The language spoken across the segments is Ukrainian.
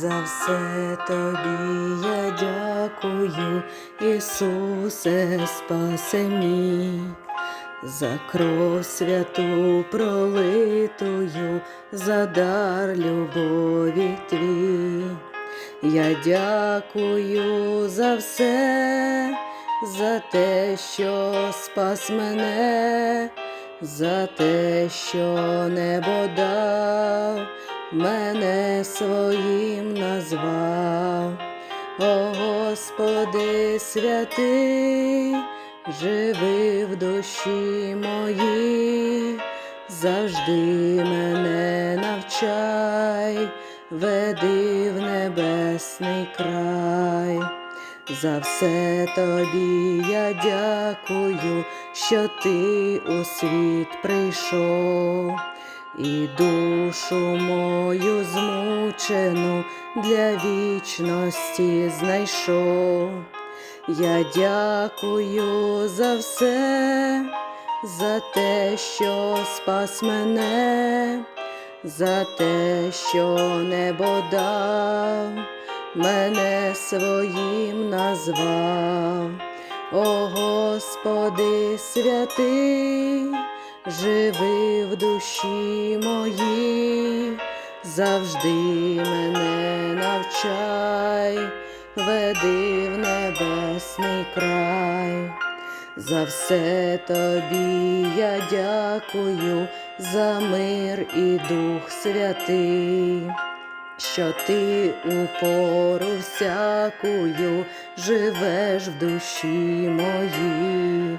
За все тобі я дякую, Ісусе, спаси мій, за кров святу пролитую, за дар любові твій. Я дякую за все, за те, що спас мене, за те, що небо дав, мене своїм назвав. О Господи святий, живи в душі моїй, завжди мене навчай, веди в небесний край. За все тобі я дякую, що ти у світ прийшов, і душу мою змучену для вічності знайшов. Я дякую за все, за те, що спас мене, за те, що небо дав мене своїм назвав, о Господи святий, живи в душі моїй, завжди мене навчай, веди в небесний край. За все тобі я дякую, за мир і Дух Святий що ти у пору всякую живеш в душі моїй.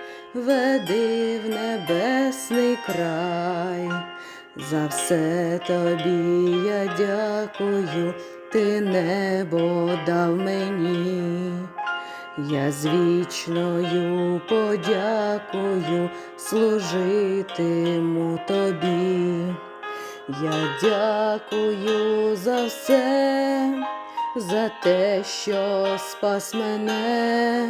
веди в небесний край. За все тобі я дякую, ти небо дав мені. Я з вічною подякою служитиму тобі. Я дякую за все, за те, що спас мене,